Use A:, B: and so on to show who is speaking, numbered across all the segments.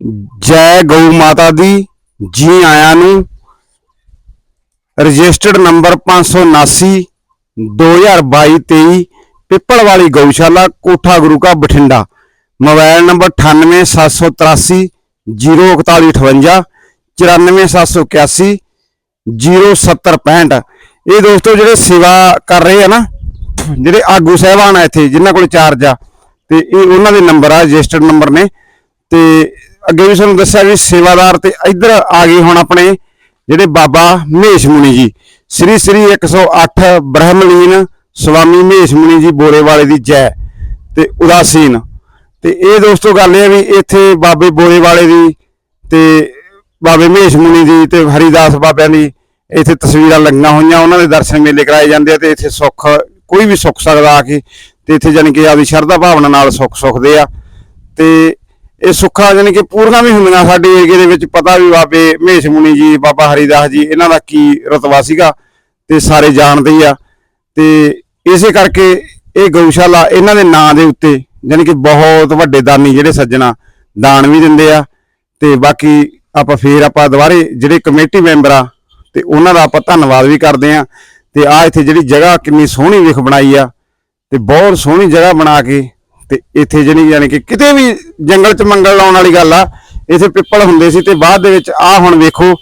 A: ਜੈ ਗਊ ਮਾਤਾ ਦੀ, ਜੀ ਆਇਆਂ ਨੂੰ। ਰਜਿਸਟਰਡ ਨੰਬਰ 579 2022-23 ਪਿੱਪਲ ਵਾਲੀ ਗਊਸ਼ਾਲਾ, ਕੋਠਾ ਗੁਰੂ ਕਾ ਬਠਿੰਡਾ। ਮੋਬਾਈਲ ਨੰਬਰ 98783 04158 94781 07065 ਇਹ ਦੋਸਤੋ ਜਿਹੜੇ ਸੇਵਾ ਕਰ ਰਹੇ ਆ ਨਾ, ਜਿਹੜੇ ਆਗੂ ਸਹਿਬਾਨ ਆ ਇੱਥੇ, ਜਿਨ੍ਹਾਂ ਕੋਲ ਚਾਰਜ ਆ, ਤੇ ਇਹ ਉਹਨਾਂ ਦੇ ਨੰਬਰ ਆ, ਰਜਿਸਟਰਡ ਨੰਬਰ ਨੇ। ਤੇ ਅੱਗੇ ਵੀ ਤੁਹਾਨੂੰ ਦੱਸਿਆ ਵੀ ਸੇਵਾਦਾਰ ਤੇ ਇੱਧਰ ਆ ਗਏ ਹੁਣ ਆਪਣੇ ਜਿਹੜੇ ਬਾਬਾ ਮਹੇਸ਼ ਮੁਨੀ ਜੀ। ਸ੍ਰੀ ਸ੍ਰੀ 108 ਬ੍ਰਹਮਲੀਨ ਸਵਾਮੀ ਮਹੇਸ਼ ਮੁਨੀ ਜੀ ਬੋਰੇਵਾਲੇ ਦੀ ਜੈ ਤੇ ਉਦਾਸੀਨ। ਤੇ ਇਹ ਦੋਸਤੋ ਗੱਲ ਇਹ ਵੀ ਇੱਥੇ ਬਾਬੇ ਬੋਰੇ ਵਾਲੇ ਦੀ ਤੇ ਬਾਬੇ ਮਹੇਸ਼ ਮੁਨੀ ਦੀ ਤੇ ਹਰੀਦਾਸ ਬਾਬਿਆਂ ਦੀ ਇੱਥੇ ਤਸਵੀਰਾਂ ਲੱਗੀਆਂ ਹੋਈਆਂ, ਉਹਨਾਂ ਦੇ ਦਰਸ਼ਨ ਮੇਲੇ ਕਰਾਏ ਜਾਂਦੇ ਆ ਤੇ ਇੱਥੇ ਸੁੱਖ, ਕੋਈ ਵੀ ਸੁੱਖ ਸਕਦਾ ਆ ਕੇ ਤੇ ਇੱਥੇ ਜਾਣੀ ਕਿ ਆਪਦੀ ਸ਼ਰਧਾ ਭਾਵਨਾ ਨਾਲ ਸੁੱਖ ਸੁੱਖਦੇ ਆ। ਤੇ ਇਹ ਸੁੱਖਾਂ ਜਾਣੀ ਕਿ ਪੂਰੀਆਂ ਵੀ ਹੁੰਦੀਆਂ ਸਾਡੇ ਏਰੀਏ ਦੇ ਵਿੱਚ, ਪਤਾ ਵੀ ਬਾਬੇ ਮਹੇਸ਼ ਮੁਨੀ ਜੀ, ਬਾਬਾ ਹਰੀਦਾਸ ਜੀ, ਇਹਨਾਂ ਦਾ ਕੀ ਰਤਬਾ ਸੀਗਾ ਤੇ ਸਾਰੇ ਜਾਣਦੇ ਹੀ ਆ। ਤੇ ਇਸੇ ਕਰਕੇ ਇਹ ਗਊਸ਼ਾਲਾ ਇਹਨਾਂ ਦੇ ਨਾਂ ਦੇ ਉੱਤੇ ਜਾਣੀ ਕਿ ਬਹੁਤ ਵੱਡੇ ਦਾਨੀ ਜਿਹੜੇ ਸੱਜਣਾ, ਦਾਨ ਵੀ ਦਿੰਦੇ ਆ। ਤੇ ਬਾਕੀ ਆਪਾਂ ਫੇਰ ਆਪਾਂ ਦੁਬਾਰੇ ਜਿਹੜੇ ਕਮੇਟੀ ਮੈਂਬਰ ਆ, ਤੇ ਉਹਨਾਂ ਦਾ ਆਪਾਂ ਧੰਨਵਾਦ ਵੀ ਕਰਦੇ ਆ। ਤੇ ਆ ਇੱਥੇ ਜਿਹੜੀ ਜਗ੍ਹਾ ਕਿੰਨੀ ਸੋਹਣੀ ਵਿਖ ਬਣਾਈ ਆ, ਤੇ ਬਹੁਤ ਸੋਹਣੀ ਜਗ੍ਹਾ ਬਣਾ ਕੇ ਤੇ ਇੱਥੇ ਜਿਹੜੀ ਯਾਨੀ ਕਿ ਕਿਤੇ ਵੀ ਜੰਗਲ ਚ ਮੰਗਲ ਲਾਉਣ ਵਾਲੀ ਗੱਲ ਆ, ਇੱਥੇ ਪਿੱਪਲ ਹੁੰਦੇ ਸੀ ਤੇ ਬਾਅਦ ਦੇ ਵਿੱਚ ਆ ਹੁਣ ਵੇਖੋ,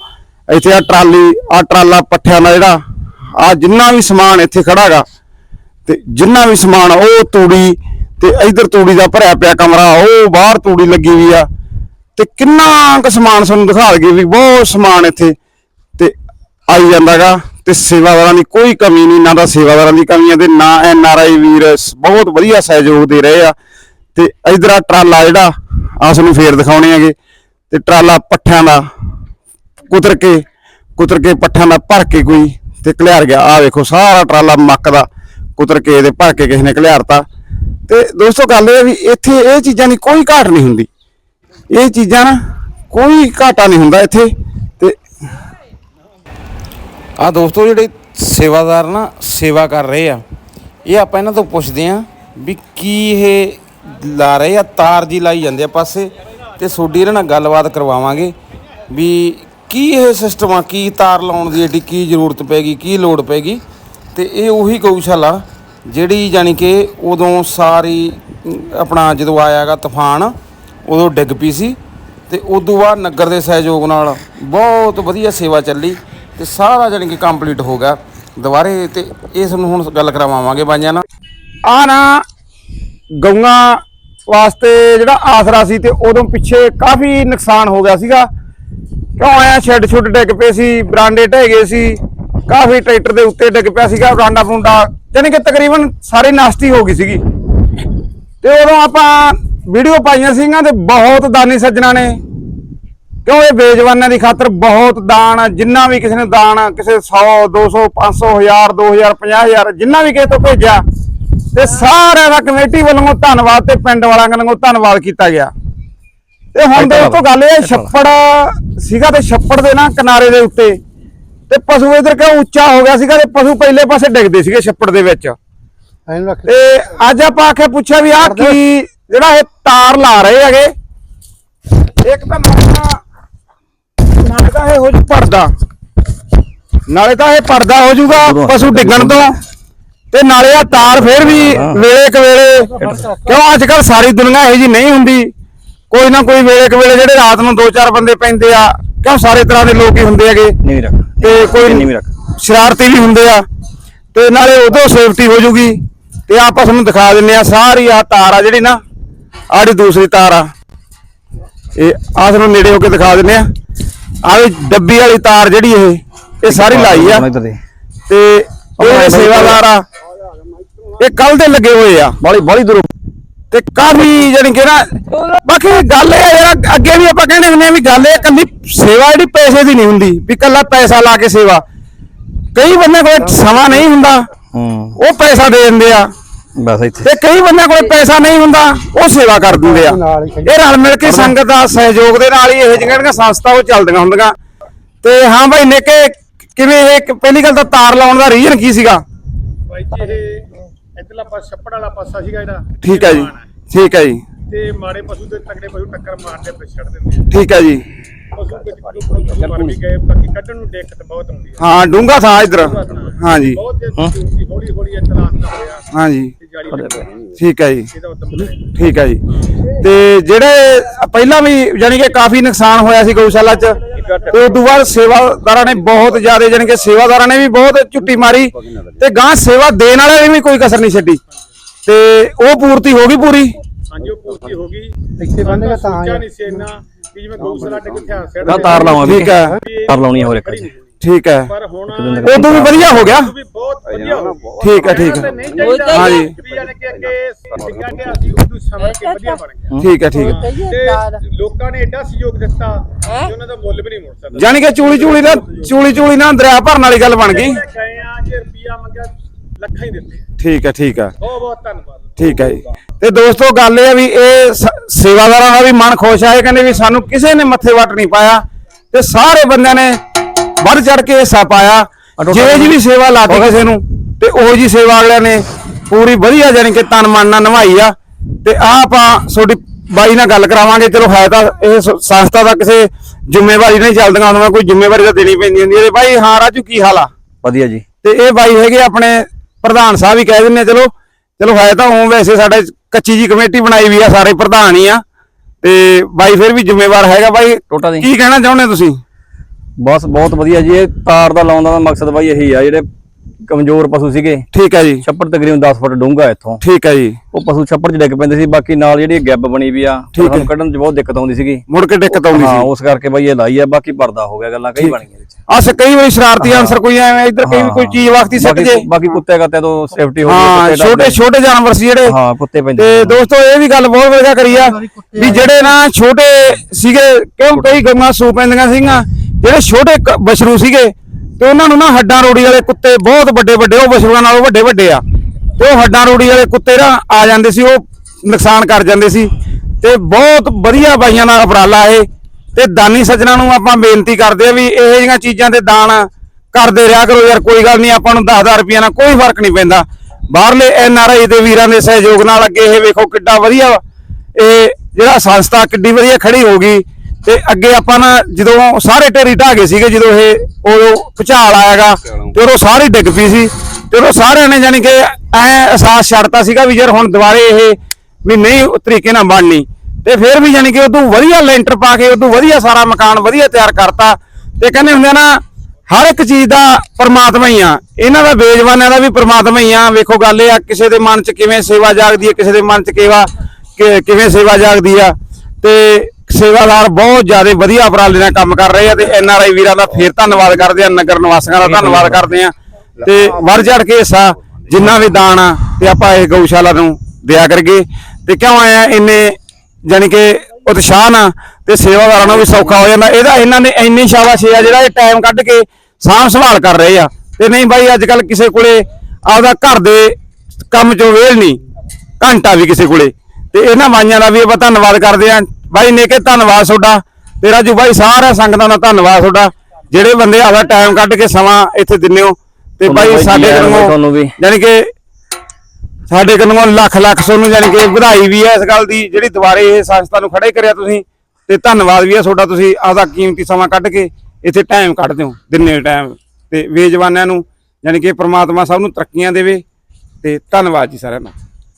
A: ਇੱਥੇ ਆ ਟਰਾਲੀ ਆ ਟਰਾਲਾ ਪੱਠਿਆਂ ਦਾ ਜਿਹੜਾ ਆ ਜਿੰਨਾ ਵੀ ਸਮਾਨ ਇੱਥੇ ਖੜਾਗਾ ਤੇ ਜਿੰਨਾ ਵੀ ਸਮਾਨ ਉਹ ਤੂੜੀ ਤੇ ਇਧਰ ਤੂੜੀ ਦਾ ਭਰਿਆ ਪਿਆ ਕਮਰਾ, ਉਹ ਬਾਹਰ ਤੂੜੀ ਲੱਗੀ ਵੀ ਆ, ਤੇ ਕਿੰਨਾ ਕੁ ਸਮਾਨ ਤੁਹਾਨੂੰ ਦਿਖਾ ਦਈਏ ਵੀ ਬਹੁਤ ਸਮਾਨ ਇੱਥੇ, ਤੇ ਆਈ ਜਾਂਦਾਗਾ। ਤੇ ਸੇਵਾਦਾਰਾਂ ਦੀ ਕੋਈ ਕਮੀ ਨਹੀਂ, ਨਾ ਤਾਂ ਸੇਵਾਦਾਰਾਂ ਦੀ ਕਮੀ ਹੈ ਤੇ ਨਾ ਐਨ ਆਰ ਆਈ ਵੀਰ ਬਹੁਤ ਵਧੀਆ ਸਹਿਯੋਗ ਦੇ ਰਹੇ ਆ। ਤੇ ਇਧਰ ਆ ਟਰਾਲਾ ਜਿਹੜਾ ਆ ਤੁਹਾਨੂੰ ਫੇਰ ਦਿਖਾਉਣੇ ਹੈਗੇ। ਤੇ ਟਰਾਲਾ ਪੱਠਿਆਂ ਦਾ, ਕੁਤਰ ਕੇ ਕੁਤਰ ਕੇ ਪੱਠਿਆਂ ਦਾ ਭਰ ਕੇ ਕੋਈ ਤੇ ਘਲਿਆਰ ਗਿਆ। ਆ ਵੇਖੋ, ਸਾਰਾ ਟਰਾਲਾ ਮੱਕ ਦਾ, ਕੁਤਰ ਕੇ ਇਹਦੇ ਭਰ ਕੇ ਕਿਸੇ ਨੇ ਘਲਿਆਰਤਾ। ਤੇ ਦੋਸਤੋ, ਗੱਲ ਇਹ ਵੀ ਇੱਥੇ ਇਹ ਚੀਜ਼ਾਂ ਦੀ ਕੋਈ ਘਾਟ ਨਹੀਂ ਹੁੰਦੀ। ਇਹ ਚੀਜ਼ਾਂ ਨਾ ਕੋਈ ਘਾਟਾ ਨਹੀਂ ਹੁੰਦਾ ਇੱਥੇ। ਆ ਦੋਸਤੋ ਜਿਹੜੇ ਸੇਵਾਦਾਰ ਨਾ ਸੇਵਾ ਕਰ ਰਹੇ ਆ, ਇਹ ਆਪਾਂ ਇਹਨਾਂ ਤੋਂ ਪੁੱਛਦੇ ਆ ਵੀ ਕੀ ਇਹ ਲਾ ਰਹੇ ਆ, ਤਾਰ ਜੀ ਲਾਈ ਜਾਂਦੇ ਆ ਪਾਸੇ ਤੇ ਸੋਡੀ ਇਹਨਾਂ ਨਾਲ ਗੱਲਬਾਤ ਕਰਵਾਵਾਂਗੇ ਵੀ ਕੀ ਇਹ ਸਿਸਟਮ ਆ, ਕੀ ਤਾਰ ਲਾਉਣ ਦੀ ਏਡੀ ਕੀ ਜ਼ਰੂਰਤ ਪੈਗੀ ਕੀ ਲੋੜ ਪੈਗੀ ਤੇ ਇਹ ਉਹੀ ਗਊਸ਼ਾਲਾ ਜਿਹੜੀ ਜਾਨੀ ਕਿ ਉਦੋਂ ਸਾਰੀ, ਆਪਣਾ ਜਦੋਂ ਆਇਆਗਾ ਤੂਫਾਨ, ਉਦੋਂ ਡਿੱਗ ਪਈ ਸੀ ਤੇ ਤੋਂ ਬਾਅਦ ਨਗਰ ਦੇ ਸਹਿਯੋਗ ਨਾਲ ਬਹੁਤ ਵਧੀਆ ਸੇਵਾ ਚੱਲੀ। ਤੇ ਸਾਰਾ ਜਾਨੀ ਕਿ ਕੰਪਲੀਟ ਹੋ ਗਿਆ। ਦੁਬਾਰੇ ਤੇ ਇਸ ਨੂੰ ਹੁਣ ਗੱਲ ਕਰਾਵਾਂਗੇ ਬਾਈਆਂ ਨਾਲ। ਆ ਨਾ ਗਊਆਂ ਵਾਸਤੇ ਜਿਹੜਾ ਆਸਰਾ ਸੀ ਤੇ ਉਦੋਂ ਪਿੱਛੇ ਕਾਫੀ ਨੁਕਸਾਨ ਹੋ ਗਿਆ ਸੀਗਾ। ਕਿਉਂ ਆਇਆ ਛੱਡ ਛੁੱਟ ਡਿੱਗ ਪਏ ਸੀ, ਬਰਾਂਡੇ ਢਹਿ ਗਏ ਸੀ, ਕਾਫੀ ਟਰੈਕਟਰ ਦੇ ਉੱਤੇ ਡਿੱਗ ਪਿਆ ਸੀਗਾ, ਬਰਾਂਡਾ ਬਰੂੰਡਾ ਯਾਨੀ ਕਿ ਤਕਰੀਬਨ ਸਾਰੀ ਨਾਸਤੀ ਹੋ ਗਈ ਸੀਗੀ। ਤੇ ਉਦੋਂ ਆਪਾਂ ਵੀਡੀਓ ਪਾਈਆਂ ਸੀਗੀਆਂ ਤੇ ਬਹੁਤ ਦਾਨੀ ਸੱਜਣਾ ਨੇ ਕਿਉਂ ਇਹ ਬੇਜਵਾਨਾਂ ਦੀ ਖਾਤਰ ਬਹੁਤ ਦਾਨ ਜਿੰਨਾ ਵੀ ਕਿਸੇ ਨੇ ਦਾਨ ਕਿਸੇ 100 200 500 1000 2000 50000 ਜਿੰਨਾ ਵੀ ਕਿਸੇ ਤੋਂ ਭੇਜਿਆ ਤੇ ਸਾਰਿਆਂ ਦਾ ਕਮੇਟੀ ਵੱਲੋਂ ਧੰਨਵਾਦ ਤੇ ਪਿੰਡ ਵਾਲਿਆਂ ਵੱਲੋਂ ਧੰਨਵਾਦ ਕੀਤਾ ਗਿਆ। ਤੇ ਹੁਣ ਦੋਸਤੋ ਗੱਲ ਇਹ ਛੱਪੜ ਸੀਗਾ ਤੇ ਛੱਪੜ ਦੇ ਨਾ ਕਿਨਾਰੇ ਦੇ ਉੱਤੇ ਤੇ ਪਸ਼ੂ ਇਧਰ ਕਿਉਂ ਉੱਚਾ ਹੋ ਗਿਆ ਸੀਗਾ ਤੇ ਪਸ਼ੂ ਪਹਿਲੇ ਪਾਸੇ ਡਿੱਗਦੇ ਸੀਗੇ ਛੱਪੜ ਦੇ ਵਿੱਚ। ਤੇ ਅੱਜ ਆਪਾਂ ਆ ਕੇ ਪੁੱਛਿਆ ਵੀ ਆਹ ਕੀ ਜਿਹੜਾ ਇਹ ਤਾਰ ਲਾ ਰਹੇ ਹੈਗੇ ਇੱਕ ਤਾਂ ਨਾਲੇ ਨਾਲੇ ਤਾਂ ਇਹ ਹੋ ਜੂ ਪਰਦਾ। ਨਾਲੇ ਤਾਂ ਇਹ ਪਰਦਾ ਹੋ ਜਾਊਗਾ ਪਸ਼ੂ ਡਿੱਗਣ ਤੋਂ। ਤੇ ਨਾਲੇ ਆ ਤਾਰ ਫੇਰ ਵੀ ਵੇਲੇ ਕਵੇਲੇ ਕਿਉਂ ਅੱਜ ਕੱਲ ਸਾਰੀ ਦੁਨੀਆ ਇਹੋ ਜੀ ਨਹੀਂ ਹੁੰਦੀ। ਕੋਈ ਨਾ ਕੋਈ ਵੇਲੇ ਕਵੇਲੇ ਜਿਹੜੇ ਰਾਤ ਨੂੰ ਦੋ ਚਾਰ ਬੰਦੇ ਪੈਂਦੇ ਆ ਕਿਉਂ ਸਾਰੇ ਤਰ੍ਹਾਂ ਦੇ ਲੋਕ ਹੀ ਹੁੰਦੇ ਹੈਗੇ।
B: ਨਹੀਂ ਰੱਖ।
A: ਤੇ ਕੋਈ
B: ਨਹੀਂ ਰੱਖ।
A: ਸ਼ਰਾਰਤੀ ਵੀ ਹੁੰਦੇ ਆ। ਤੇ ਨਾਲੇ ਉਦੋਂ ਸੇਫਟੀ ਹੋ ਜੂਗੀ। ਤੇ ਆਪਾਂ ਤੁਹਾਨੂੰ ਦਿਖਾ ਦਿੰਨੇ ਆ ਸਾਰੀ ਆ ਤਾਰ ਆ ਜਿਹੜੀ ਨਾ ਜਿਹੜੀ ਦੂਸਰੀ ਤਾਰ ਆ। ਇਹ ਤੁਹਾਨੂੰ ਨੇੜੇ ਹੋ ਕੇ ਦਿਖਾ ਦਿੰਨੇ ਆ। ਆਹ ਡੱਬੀ ਵਾਲੀ ਤਾਰ ਜਿਹੜੀ ਇਹ ਇਹ ਸਾਰੀ ਲਾਈ ਆ। ਤੇ ਇਹ ਜਿਹੜੇ ਸੇਵਾਦਾਰ ਆ ਇਹ ਕੱਲ ਦੇ ਲੱਗੇ ਹੋਏ ਆ।
B: ਬਾਲੀ ਬਾਲੀ ਦੂਰ।
A: ਤੇ ਕਾਫੀ ਜਾਣੀ ਕਿ ਨਾ ਬਾਕੀ ਗੱਲ ਇਹ ਯਾਰ ਅੱਗੇ ਵੀ ਆਪਾਂ ਕਹਿੰਦੇ ਹੁੰਦੇ ਆ ਵੀ ਗੱਲ ਇਹ ਕੱਲੀ ਸੇਵਾ ਜਿਹੜੀ ਪੈਸੇ ਦੀ ਨਹੀਂ ਹੁੰਦੀ ਵੀ ਕੱਲਾ ਪੈਸਾ ਲਾ ਕੇ ਸੇਵਾ। ਕਈ ਬੰਦੇ ਕੋਲ ਸਮਾਂ ਨਹੀਂ ਹੁੰਦਾ ਉਹ ਪੈਸਾ ਦੇ ਦਿੰਦੇ ਆ।
B: ਬਸ ਇੱਥੇ।
A: ਤੇ ਕਈ ਬੰਦਿਆਂ ਕੋਲ ਪੈਸਾ ਨਹੀਂ ਹੁੰਦਾ ਉਹ ਸੇਵਾ ਕਰ ਦਿੰਦੇ ਆ। ਇਹ ਰਲ ਮਿਲ ਕੇ ਸੰਗਤ ਦਾ ਸਹਿਯੋਗ ਦੇ ਨਾਲ ਹੀ ਇਹ ਜਿਹੜੀਆਂ ਸੰਸਥਾ ਉਹ ਚੱਲਦੀਆਂ ਹੁੰਦੀਆਂ। ਤੇ ਹਾਂ ਭਾਈ ਨੇਕੇ ਕਿਵੇਂ ਇਹ ਪਹਿਲੀ ਗੱਲ ਤਾਂ ਤਾਰ ਲਾਉਣ ਦਾ ਰੀਜ਼ਨ ਕੀ ਸੀਗਾ?
C: ਬਾਈ ਜੀ ਇਹ ਇਧਰਲਾ ਪਾਸਾ ਛੱਪੜ ਵਾਲਾ ਪਾਸਾ ਸੀਗਾ ਇਹਦਾ।
A: ਠੀਕ ਹੈ ਜੀ ਠੀਕ ਹੈ ਜੀ।
C: ਤੇ ਮਾੜੇ ਪਸ਼ੂ ਤੇ ਤਕੜੇ ਪਸ਼ੂ ਟੱਕਰ ਮਾਰਦੇ ਤੇ ਛੱਡ ਦਿੰਦੇ ਆ।
A: ਠੀਕ ਹੈ ਜੀ।
C: ਪਸ਼ੂ ਗਏ ਬਾਕੀ ਕੱਢਣ ਨੂੰ ਦਿੱਕਤ ਬਹੁਤ
A: ਹਾਂ ਡੂੰਗਾ ਥਾਂ ਇਧਰ।
C: ਬਹੁਤ ਜੇ ਹੌਲੀ ਹੌਲੀ ਇਹ ਤਲਾਸ਼
A: ਹਾਂਜੀ। ਠੀਕ ਹੈ ਜੀ।
C: ਇਹਦਾ
A: ਠੀਕ ਹੈ ਜੀ। ਤੇ ਜਿਹੜੇ ਪਹਿਲਾਂ ਵੀ ਜਾਨੀ ਕਿ ਕਾਫੀ ਨੁਕਸਾਨ ਹੋਇਆ ਸੀ ਗਊਸ਼ਾਲਾ 'ਚ ਤੇ ਉਸ ਤੋਂ ਬਾਅਦ ਸੇਵਾਦਾਰਾਂ ਨੇ ਬਹੁਤ ਜ਼ਿਆਦਾ ਜਾਨੀ ਕਿ ਸੇਵਾਦਾਰਾਂ ਨੇ ਵੀ ਬਹੁਤ ਝੁੱਟੀ ਮਾਰੀ ਤੇ ਗਾਂ ਸੇਵਾ ਦੇਣ ਵਾਲਿਆਂ ਨੇ ਵੀ ਕੋਈ ਕਸਰ ਨਹੀਂ ਛੱਡੀ। ਤੇ ਉਹ ਪੂਰਤੀ ਹੋ ਗਈ ਪੂਰੀ?
C: ਹਾਂਜੀ ਉਹ ਪੂਰਤੀ ਹੋ ਗਈ।
B: ਇੱਥੇ ਬੰਨੇਗਾ ਤਾਂ
C: ਸੋਚਿਆ ਨਹੀਂ ਸੀ ਇੰਨਾ ਕਿ ਜਿਵੇਂ ਗਊਸ਼ਾਲਾ ਟਿਕ ਹਥਿਆਰ ਸੈੱਟ
B: ਨਾ ਤਾਰ ਲਾਵਾਂ ਵੀ
A: ਠੀਕ ਹੈ।
B: ਤਾਰ ਲਾਉਣੀ ਹੋਰ ਇੱਕ
A: ਠੀਕ ਹੈ।
C: ਪਰ ਹੁਣ
A: ਉਦੋਂ ਵੀ ਵਧੀਆ ਹੋ ਗਿਆ।
C: ਵੀ ਬਹੁਤ ਵਧੀਆ ਹੋ ਗਿਆ।
A: ਠੀਕ ਹੈ ਠੀਕ ਹੈ।
C: ਨਹੀਂ ਚਾਹੀਦਾ
A: ਹਾਂਜੀ।
C: ਵੀ ਯਾਨੀ ਕਿ ਅੱਗੇ ਸਿੰਘਾਂ ਕਿ ਅਸੀਂ ਉਦੋਂ ਸਮਝ ਕੇ ਵਧੀਆ ਬਣ ਗਿਆ।
A: ਠੀਕ ਹੈ ਠੀਕ ਹੈ।
C: ਤੇ ਲੋਕਾਂ ਨੇ ਐਡਾ ਸਹਿਯੋਗ ਦਿੱਤਾ ਕਿ ਉਹਨਾਂ ਦਾ ਮੁੱਲ ਵੀ ਨਹੀਂ ਮੁੜ ਸਕਦਾ।
A: ਜਾਨੀ ਕਿ ਚੂਲੀ ਚੂਲੀ ਦਾ ਚੂਲੀ ਚੂਲੀ ਨਾਲ ਦਰਿਆ ਭਰਨ ਵਾਲੀ ਗੱਲ ਬਣ ਗਈ।
C: ਉਹਨੇ ਗਏ ਆ ਜੇ ਰੁਪਿਆ ਮੰਗਿਆ ਲੱਖਾਂ ਹੀ ਦਿੱਤੇ।
A: ਠੀਕ ਹੈ ਠੀਕ ਹੈ।
C: ਬਹੁਤ ਬਹੁਤ ਧੰਨਵਾਦ।
A: ਠੀਕ ਹੈ ਜੀ। ਤੇ ਦੋਸਤੋ ਗੱਲ ਇਹ ਆ ਵੀ ਇਹ ਸ- ਸੇਵਾਦਾਰਾਂ ਦਾ ਵੀ ਮਨ ਖੁਸ਼ ਆ। ਇਹ ਕਹਿੰਦੇ ਵੀ ਸਾਨੂੰ ਕਿਸੇ ਨੇ ਮੱਥੇ ਵੱਟ ਨਹੀਂ ਪਾਇਆ ਤੇ ਸਾਰੇ ਬੰਦਿਆਂ ਨੇ ਵੱਧ ਚੜ ਕੇ ਹਿੱਸਾ ਪਾਇਆ। ਜਿਹੇ ਜੀ ਵੀ ਸੇਵਾ ਲਾਤੀ ਕਿਸੇ ਨੂੰ ਤੇ ਉਹ ਜੀ ਸੇਵਾ ਅਗਲਿਆਂ ਨੇ ਪੂਰੀ ਵਧੀਆ ਜਾਣੀ ਕਿ ਤਨ ਮਨ ਨਾਲ ਨਿਭਾਈ ਆ। ਤੇ ਆ ਆਪਾਂ ਤੁਹਾਡੀ ਬਾਈ ਨਾਲ ਗੱਲ ਕਰਾਵਾਂਗੇ। ਚਲੋ ਹੈ ਤਾਂ ਇਹ ਸੰਸਥਾ ਦਾ ਕਿਸੇ ਜ਼ਿੰਮੇਵਾਰੀ ਨਹੀਂ ਚੱਲਦੀਆਂ ਹੁੰਦੀਆਂ ਕੋਈ ਜ਼ਿੰਮੇਵਾਰੀ ਤਾਂ ਦੇਣੀ ਪੈਂਦੀ ਹੁੰਦੀ ਹੈ ਬਾਈ ਹਾਂ ਰਾਜੂ ਕੀ ਹਾਲ ਆ?
B: ਵਧੀਆ ਜੀ।
A: ਤੇ ਇਹ ਬਾਈ ਹੈਗੇ ਆਪਣੇ ਪ੍ਰਧਾਨ ਸਾਹਿਬ ਹੀ ਕਹਿ ਆ, ਚਲੋ ਚਲੋ ਹੈ ਤਾਂ ਉਹ ਵੈਸੇ ਸਾਡੇ ਕੱਚੀ ਜੀ ਕਮੇਟੀ ਬਣਾਈ ਵੀ ਆ ਸਾਰੇ ਪ੍ਰਧਾਨ ਹੀ ਆ। ਤੇ ਬਾਈ ਫਿਰ ਵੀ ਜ਼ਿੰਮੇਵਾਰ ਹੈਗਾ। ਬਾਈ ਕੀ ਕਹਿਣਾ ਚਾਹੁੰਦੇ ਤੁਸੀਂ?
B: ਬਸ ਬਹੁਤ ਵਧੀਆ ਜੀ ਇਹ ਤਾਰ ਦਾ ਲਾਉਣ ਦਾ ਮਕਸਦ ਬਾਈ ਇਹੀ ਆ ਜਿਹੜੇ ਕਮਜ਼ੋਰ ਪਸ਼ੂ ਸੀਗੇ।
A: ਠੀਕ ਹੈ ਜੀ।
B: ਛੱਪੜ ਤਕਰੀਬਨ 10 ਫੁੱਟ ਡੂੰਘਾ ਇੱਥੋਂ।
A: ਠੀਕ ਹੈ ਜੀ।
B: ਉਹ ਪਸ਼ੂ ਛੱਪੜ 'ਚ ਡਿੱਗ ਪੈਂਦੇ ਸੀ ਬਾਕੀ ਨਾਲ ਜਿਹੜੀ ਗੈਬ ਬਣੀ ਵੀ ਆ
A: ਹੈ।
B: ਸਾਨੂੰ ਕੱਢਣ 'ਚ ਬਹੁਤ ਦਿੱਕਤ ਆਉਂਦੀ ਸੀਗੀ।
A: ਮੁੜ ਕੇ ਦਿੱਕਤ ਆਉਂਦੀ
B: ਹਾਂ
A: ਸੀ।
B: ਉਸ ਕਰਕੇ ਬਾਈ ਇਹ ਲਾਈ ਆ ਬਾਕੀ ਪਰਦਾ ਹੋ ਗਿਆ ਗੱਲਾਂ ਕਈ ਬਣ ਗਈਆਂ ਵਿੱਚ।
A: ਅਸ ਕਈ ਵਾਰੀ ਸ਼ਰਾਰਤੀ ਅਨਸਰ ਕੋਈ ਐਵੇਂ ਇੱਧਰ ਕਈ ਵੀ ਕੋਈ ਚੀਜ਼ ਵਕਤੀ ਸਿੱਟ ਜੇ।
B: ਬਾਕੀ- ਕੁੱਤੇ ਕੱਤੇ ਤੋਂ ਸੇਫਟੀ ਹੋ
A: ਹਾਂ
B: ਕੁੱਤੇ
A: ਛੋਟੇ। ਛੋਟੇ ਜਾਨਵਰ ਸੀ ਜਿਹੜੇ।
B: ਹਾਂ ਕੁੱਤੇ ਪੈਂਦੇ
A: ਤੇ ਦੋਸਤੋ ਇਹ ਵੀ ਗੱਲ ਬਹੁਤ ਵਧੀਆ ਕਰੀ ਆ ਵੀ ਜਿਹੜੇ ਨਾ ਛੋਟੇ ਸੀਗੇ ਕਿਉਂ ਕਈ ਗਊਆਂ ਸੂ ਪੈਂਦੀਆਂ ਸੀਗੀਆਂ। ਜਿਹੜੇ ਛੋਟੇ ਕ- ਬਛਰੂ ਸੀਗੇ ਤੇ ਉਹਨਾਂ ਨੂੰ ਨਾ ਹੱਡਾਂ ਰੋੜੀ ਵਾਲੇ ਕੁੱਤੇ ਬਹੁਤ ਵੱਡੇ ਵੱਡੇ, ਉਹ ਬਛਰੂਆਂ ਨਾਲੋਂ ਵੱਡੇ ਵੱਡੇ ਆ। ਉਹ ਹੱਡਾਂ ਰੋੜੀ ਵਾਲੇ ਕੁੱਤੇ ਨਾ ਆ ਜਾਂਦੇ ਸੀ, ਉਹ ਨੁਕਸਾਨ ਕਰ ਜਾਂਦੇ ਸੀ। ਤੇ ਬਹੁਤ ਵਧੀਆ ਬਾਈਆਂ ਦਾ ਉਪਰਾਲਾ ਇਹ। ਤੇ ਦਾਨੀ ਸੱਜਣਾ ਨੂੰ ਆਪਾਂ ਬੇਨਤੀ ਕਰਦੇ ਆ ਵੀ ਇਹੋ ਜਿਹੀਆਂ ਚੀਜ਼ਾਂ ਤੇ ਦਾਨ ਕਰਦੇ ਰਿਹਾ ਕਰੋ ਯਾਰ, ਕੋਈ ਗੱਲ ਨਹੀਂ, ਆਪਾਂ ਨੂੰ 10000 ਰੁਪਈਆ ਨਾਲ ਕੋਈ ਫ਼ਰਕ ਨਹੀਂ ਪੈਂਦਾ। ਬਾਹਰਲੇ ਐਨ ਆਰ ਆਈ ਦੇ ਵੀਰਾਂ ਦੇ ਸਹਿਯੋਗ ਨਾਲ ਅੱਗੇ ਇਹ ਵੇਖੋ ਕਿੱਡਾ ਵਧੀਆ ਇਹ ਜਿਹੜਾ ਸੰਸਥਾ ਕਿੱਡੀ ਵਧੀਆ ਖੜੀ ਹੋ ਗਈ। ਤੇ ਅੱਗੇ ਆਪਾਂ ਨਾ ਜਦੋਂ ਸਾਰੇ ਢੇਰੀ ਢਾਹ ਗਏ ਸੀਗੇ ਜਦੋਂ ਇਹ ਉਹ ਭੁਚਾਲ ਆਇਆਗਾ ਤੇ ਉਦੋਂ ਸਾਰੇ ਡਿੱਗ ਪਈ ਸੀ। ਤੇ ਉਦੋਂ ਸਾਰਿਆਂ ਨੇ ਜਾਨੀ ਕਿ ਐ ਅਹਿਸਾਸ ਛੱਡਤਾ ਸੀਗਾ ਵੀ ਯਾਰ ਹੁਣ ਦੁਬਾਰੇ ਇਹ ਵੀ ਨਹੀਂ ਉਹ ਤਰੀਕੇ ਨਾਲ ਬਣਨੀ। ਤੇ ਫਿਰ ਵੀ ਜਾਨੀ ਕਿ ਉਦੋਂ ਵਧੀਆ ਲੈਂਟਰ ਪਾ ਕੇ ਉਦੋਂ ਵਧੀਆ ਸਾਰਾ ਮਕਾਨ ਵਧੀਆ ਤਿਆਰ ਕਰਤਾ। ਤੇ ਕਹਿੰਦੇ ਹੁੰਦੇ ਆ ਨਾ ਹਰ ਇੱਕ ਚੀਜ਼ ਦਾ ਪ੍ਰਮਾਤਮਾ ਹੀ ਆ। ਇਹਨਾਂ ਦਾ ਬੇਜਵਾਨਾਂ ਦਾ ਵੀ ਪ੍ਰਮਾਤਮਾ ਹੀ ਆ। ਵੇਖੋ ਗੱਲ ਇਹ ਆ ਕਿਸੇ ਦੇ ਮਨ 'ਚ ਕਿਵੇਂ ਸੇਵਾ ਜਾਗਦੀ ਹੈ ਕਿਸੇ ਦੇ ਮਨ 'ਚ ਕਿਵਾ ਕਿਵੇਂ ਸੇਵਾ ਜਾਗਦੀ ਆ। ਤੇ ਸੇਵਾਦਾਰ ਬਹੁਤ ਜ਼ਿਆਦਾ ਵਧੀਆ ਉਪਰਾਲੇ ਨਾਲ ਕੰਮ ਕਰ ਰਹੇ ਆ ਤੇ ਐਨ ਆਰ ਆਈ ਵੀਰਾਂ ਦਾ ਫੇਰ ਧੰਨਵਾਦ ਕਰਦੇ ਆ ਨਗਰ ਨਿਵਾਸੀਆਂ ਦਾ ਧੰਨਵਾਦ ਕਰਦੇ ਆ। ਤੇ ਵੱਧ ਚੜ ਕੇ ਹਿੱਸਾ ਜਿੰਨਾ ਵੀ ਦਾਨ ਆ ਤੇ ਆਪਾਂ ਇਹ ਗਊਸ਼ਾਲਾ ਨੂੰ ਦਿਆ ਕਰਗੇ ਤੇ ਕਿਉਂ ਆਇਆ ਇੰਨੇ ਜਾਨੀ ਕਿ ਉਤਸ਼ਾਹ ਨਾਲ ਤੇ ਸੇਵਾਦਾਰਾਂ ਨੂੰ ਵੀ ਸੌਖਾ ਹੋ ਜਾਂਦਾ। ਇਹਦਾ ਇਹਨਾਂ ਨੇ ਇੰਨੀ ਸ਼ਾਬਾਸ਼ ਆ ਜਿਹੜਾ ਇਹ ਟਾਈਮ ਕੱਢ ਕੇ ਸਾਂਭ ਸੰਭਾਲ ਕਰ ਰਹੇ ਆ। ਤੇ ਨਹੀਂ ਬਾਈ ਅੱਜ ਕੱਲ ਕਿਸੇ ਕੋਲੇ ਆਪਦਾ ਘਰ ਦੇ ਕੰਮ ਚੋਂ ਵੇਲ ਨਹੀਂ ਘੰਟਾ ਵੀ ਕਿਸੇ ਕੋਲੇ। ਤੇ ਇਹਨਾਂ ਬਾਈਆਂ ਦਾ ਵੀ ਆਪਾਂ ਧੰਨਵਾਦ ਕਰਦੇ ਆਂ। ਬਾਈ ਨੇਕੇ ਧੰਨਵਾਦ ਤੁਹਾਡਾ। ਤੇ ਰਾਜੂ ਬਾਈ ਸਾਰਾ ਸੰਗਤਾਂ ਦਾ ਧੰਨਵਾਦ ਤੁਹਾਡਾ। ਜਿਹੜੇ ਬੰਦੇ ਆਪਦਾ ਟਾਈਮ ਕੱਢ ਕੇ ਸਮਾਂ ਇੱਥੇ ਦਿੰਦੇ ਹੋ ਤੇ ਬਾਈ ਸਾਡੇ
B: ਜੀ ਆਇਆਂ ਨੂੰ ਤੁਹਾਨੂੰ ਵੀ।
A: ਯਾਨੀ ਕਿ ਸਾਡੇ ਕੋਲੋਂ ਲੱਖ ਲੱਖ ਤੁਹਾਨੂੰ ਯਾਨੀ ਕਿ ਵਧਾਈ ਵੀ ਹੈ ਇਸ ਗੱਲ ਦੀ ਜਿਹੜੀ ਦੁਬਾਰੇ ਇਹ ਸੰਸਥਾ ਨੂੰ ਖੜੇ ਕਰਿਆ ਤੁਸੀਂ ਤੇ ਧੰਨਵਾਦ ਵੀ ਹੈ ਤੁਹਾਡਾ ਤੁਸੀਂ ਆਪਦਾ ਕੀਮਤੀ ਸਮਾਂ ਕੱਢ ਕੇ ਇੱਥੇ ਟਾਈਮ ਕੱਢਦੇ ਹੋ ਦਿਨੇ ਟਾਈਮ ਤੇ ਬੇਜਵਾਨਿਆਂ ਨੂੰ ਯਾਨੀ ਕਿ ਪ੍ਰਮਾਤਮਾ ਸਭ ਨੂੰ ਤਰੱਕੀਆਂ ਦੇਵੇ ਤੇ ਧੰਨਵਾਦ ਜੀ ਸਾਰਿਆਂ ਦਾ।